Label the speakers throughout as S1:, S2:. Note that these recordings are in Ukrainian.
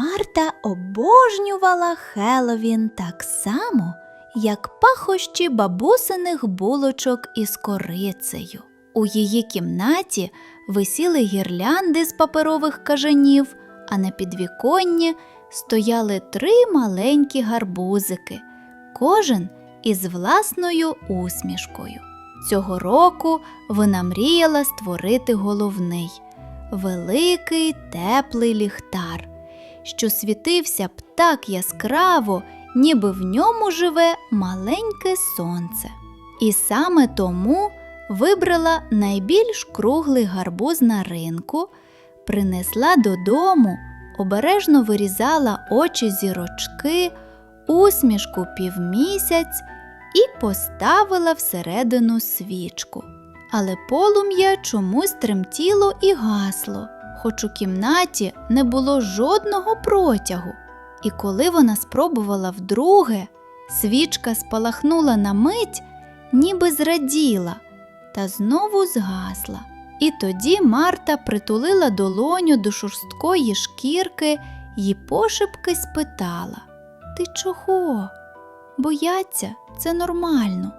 S1: Марта обожнювала Хеловін так само, як пахощі бабусиних булочок із корицею. У її кімнаті висіли гірлянди з паперових кажанів, а на підвіконні стояли три маленькі гарбузики, кожен із власною усмішкою. Цього року вона мріяла створити головний великий теплий ліхтар, що світився б так яскраво, ніби в ньому живе маленьке сонце. І саме тому вибрала найбільш круглий гарбуз на ринку, принесла додому, обережно вирізала очі зірочки, усмішку півмісяць і поставила всередину свічку. Але полум'я чомусь тремтіло і гасло, хоч у кімнаті не було жодного протягу. І коли вона спробувала вдруге, свічка спалахнула на мить, ніби зраділа, та знову згасла. І тоді Марта притулила долоню до шорсткої шкірки і пошепки спитала: Ти чого? Бояться, це нормально.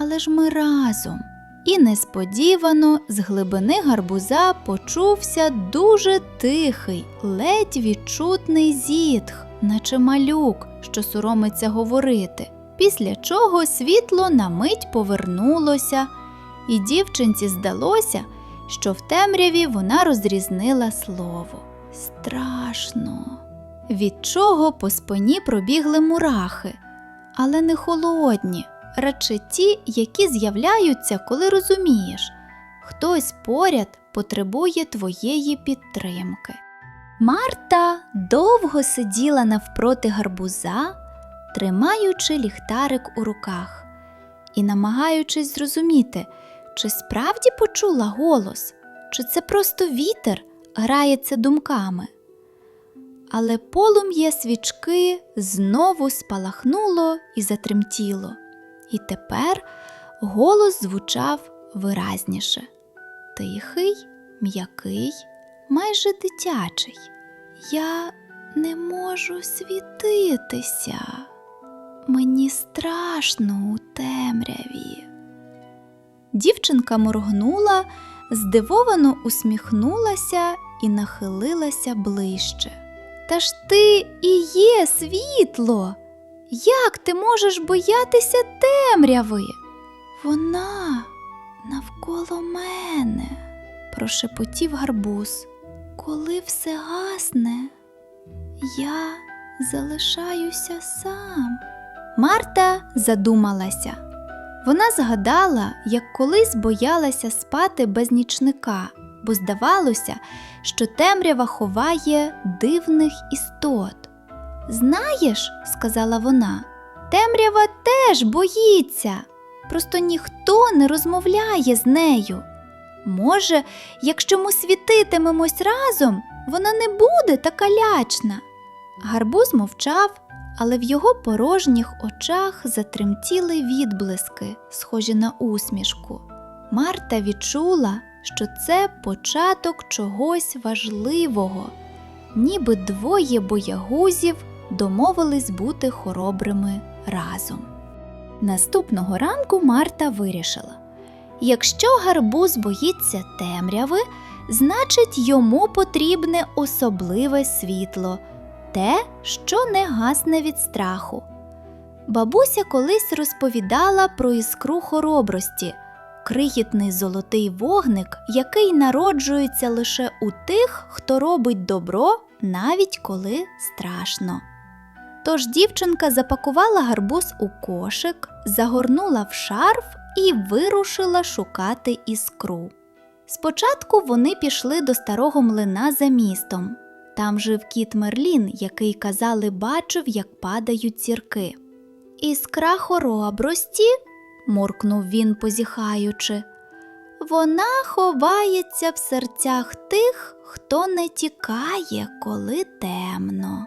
S1: Але ж ми разом. І несподівано з глибини гарбуза почувся дуже тихий, ледь відчутний зітх, наче малюк, що соромиться говорити. Після чого світло на мить повернулося, і дівчинці здалося, що в темряві вона розрізнила слово. Страшно. Від чого по спині пробігли мурахи, але не холодні, радше ті, які з'являються, коли розумієш, хтось поряд потребує твоєї підтримки. Марта довго сиділа навпроти гарбуза, тримаючи ліхтарик у руках і намагаючись зрозуміти, чи справді почула голос, чи це просто вітер грається думками. Але полум'я свічки знову спалахнуло і затремтіло, і тепер голос звучав виразніше тихий, м'який, майже дитячий. Я не можу світитися. Мені страшно у темряві. Дівчинка моргнула, здивовано усміхнулася і нахилилася ближче. Та ж ти і є світло. Як ти можеш боятися темряви? Вона навколо мене, прошепотів гарбуз. Коли все гасне, я залишаюся сам. Марта задумалася. Вона згадала, як колись боялася спати без нічника, бо здавалося, що темрява ховає дивних істот. Знаєш, сказала вона, темрява теж боїться, просто ніхто не розмовляє з нею. Може, якщо ми світитимемось разом, вона не буде така лячна. Гарбуз мовчав, але в його порожніх очах затремтіли відблиски, схожі на усмішку. Марта відчула, що це початок чогось важливого, ніби двоє боягузів домовились бути хоробрими разом. Наступного ранку Марта вирішила: якщо гарбуз боїться темряви, значить йому потрібне особливе світло, те, що не гасне від страху. Бабуся колись розповідала про іскру хоробрості, крихітний золотий вогник, який народжується лише у тих, хто робить добро, навіть коли страшно. Тож дівчинка запакувала гарбуз у кошик, загорнула в шарф і вирушила шукати іскру. Спочатку вони пішли до старого млина за містом. Там жив кіт Мерлін, який казали, бачив, як падають зірки. Іскра хоробрості, муркнув він, позіхаючи. Вона ховається в серцях тих, хто не тікає, коли темно.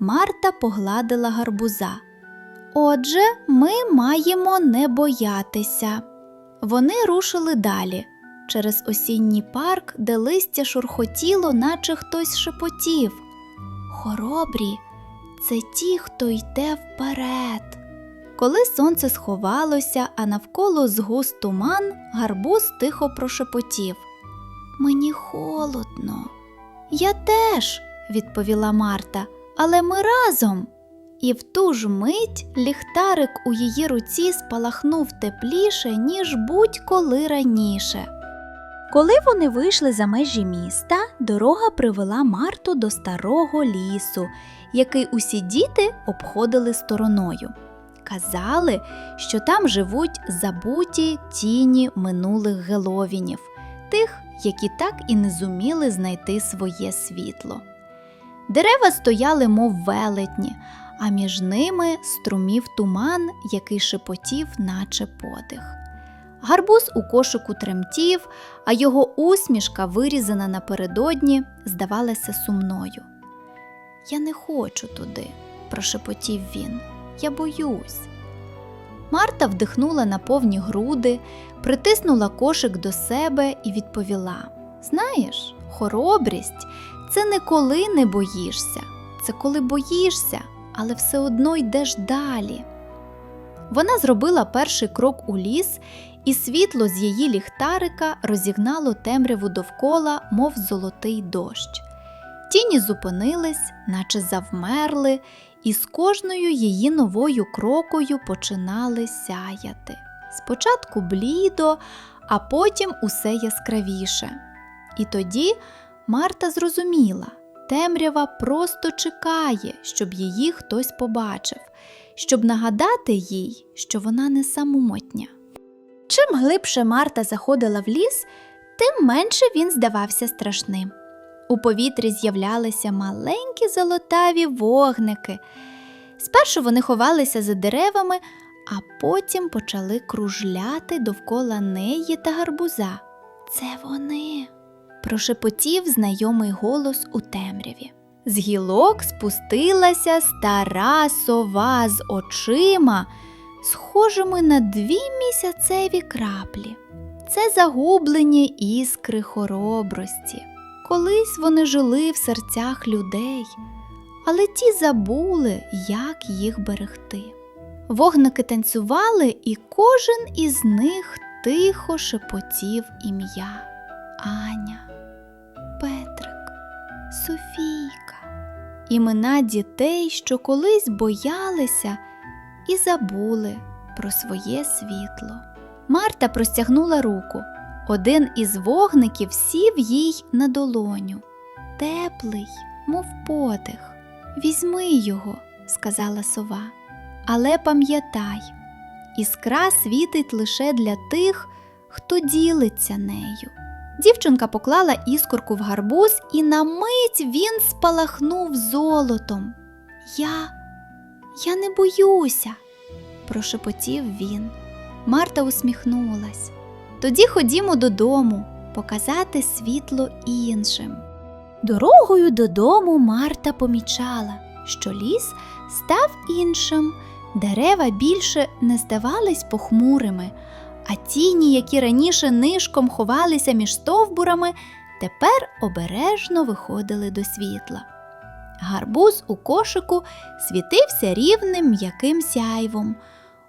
S1: Марта погладила гарбуза. Отже, ми маємо не боятися. Вони рушили далі через осінній парк, де листя шурхотіло, наче хтось шепотів. Хоробрі це ті, хто йде вперед. Коли сонце сховалося, а навколо згус туман, гарбуз тихо прошепотів. Мені холодно. Я теж, відповіла Марта, але ми разом. І в ту ж мить ліхтарик у її руці спалахнув тепліше, ніж будь-коли раніше. Коли вони вийшли за межі міста, дорога привела Марту до старого лісу, який усі діти обходили стороною. Казали, що там живуть забуті тіні минулих геловінів, тих, які так і не зуміли знайти своє світло. Дерева стояли, мов велетні, а між ними струмів туман, який шепотів, наче подих. Гарбуз у кошику тремтів, а його усмішка, вирізана напередодні, здавалася сумною. Я не хочу туди, прошепотів він. Я боюсь. Марта вдихнула на повні груди, притиснула кошик до себе і відповіла: Знаєш, хоробрість це не коли не боїшся, це коли боїшся, але все одно йдеш далі. Вона зробила перший крок у ліс, і світло з її ліхтарика розігнало темряву довкола, мов золотий дощ. Тіні зупинились, наче завмерли, і з кожною її новою крокою починали сяяти. Спочатку блідо, а потім усе яскравіше. І тоді Марта зрозуміла, темрява просто чекає, щоб її хтось побачив, щоб нагадати їй, що вона не самотня. Чим глибше Марта заходила в ліс, тим менше він здавався страшним. У повітрі з'являлися маленькі золотаві вогники. Спершу вони ховалися за деревами, а потім почали кружляти довкола неї та гарбуза. Це вони, прошепотів знайомий голос у темряві. З гілок спустилася стара сова з очима, схожими на дві місяцеві краплі. Це загублені іскри хоробрості. Колись вони жили в серцях людей, але ті забули, як їх берегти. Вогники танцювали, і кожен із них тихо шепотів ім'я Аня, Петрик, Софійка, імена дітей, що колись боялися і забули про своє світло. Марта простягнула руку. Один із вогників сів їй на долоню. Теплий, мов подих. Візьми його, сказала сова. Але пам'ятай, іскра світить лише для тих, хто ділиться нею. Дівчинка поклала іскорку в гарбуз, і на мить він спалахнув золотом. Я, я не боюся, прошепотів він. Марта усміхнулась. Тоді ходімо додому, показати світло іншим. Дорогою додому Марта помічала, що ліс став іншим, дерева більше не здавались похмурими, а тіні, які раніше нишком ховалися між стовбурами, тепер обережно виходили до світла. Гарбуз у кошику світився рівним м'яким сяйвом.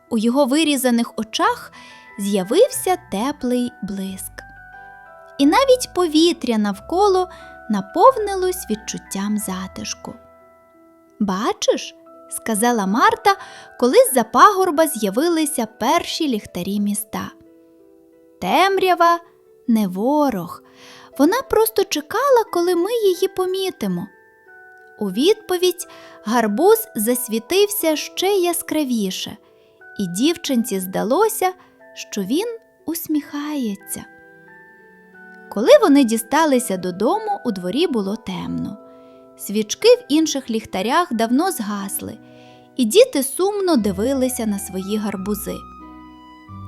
S1: У його вирізаних очах з'явився теплий блиск. І навіть повітря навколо наповнилось відчуттям затишку. Бачиш, сказала Марта, коли з-за пагорба з'явилися перші ліхтарі міста. Темрява не ворог, вона просто чекала, коли ми її помітимо. У відповідь гарбуз засвітився ще яскравіше, і дівчинці здалося, що він усміхається. Коли вони дісталися додому, у дворі було темно. Свічки в інших ліхтарях давно згасли, і діти сумно дивилися на свої гарбузи.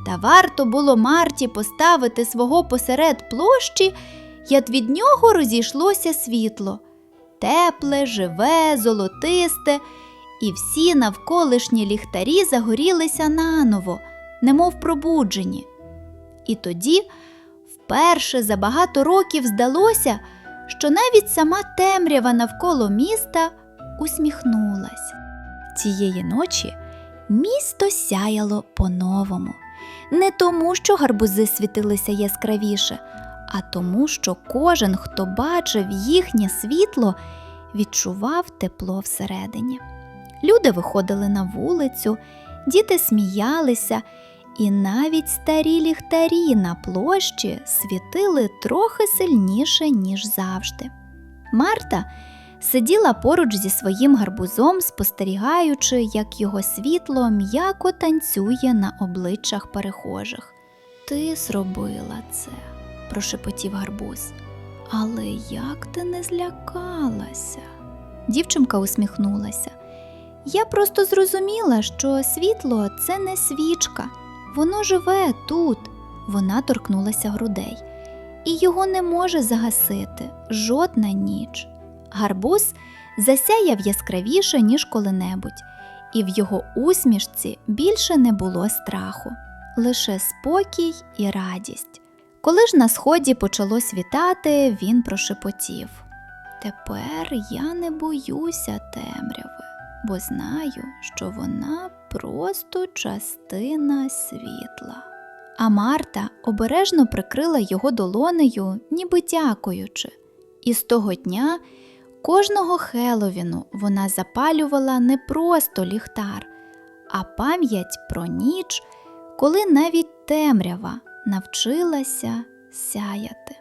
S1: Та варто було Марті поставити свого посеред площі, як від нього розійшлося світло тепле, живе, золотисте, і всі навколишні ліхтарі загорілися наново, немов пробуджені. І тоді, вперше за багато років здалося, що навіть сама темрява навколо міста усміхнулась. Тієї ночі місто сяяло по-новому. Не тому, що гарбузи світилися яскравіше, а тому, що кожен, хто бачив їхнє світло, відчував тепло всередині. Люди виходили на вулицю, діти сміялися, і навіть старі ліхтарі на площі світили трохи сильніше, ніж завжди. Марта сиділа поруч зі своїм гарбузом, спостерігаючи, як його світло м'яко танцює на обличчях перехожих. Ти зробила це, прошепотів гарбуз. Але як ти не злякалася? Дівчинка усміхнулася. Я просто зрозуміла, що світло це не свічка, воно живе тут. Вона торкнулася грудей, і його не може загасити жодна ніч. Гарбуз засяяв яскравіше, ніж коли-небудь, і в його усмішці більше не було страху, лише спокій і радість. Коли ж на сході почало світати, він прошепотів Тепер я не боюся темряви, бо знаю, що вона просто частина світла. А Марта обережно прикрила його долонею, ніби дякуючи. І з того дня кожного Хеловіну вона запалювала не просто ліхтар, а пам'ять про ніч, коли навіть темрява навчилася сяяти.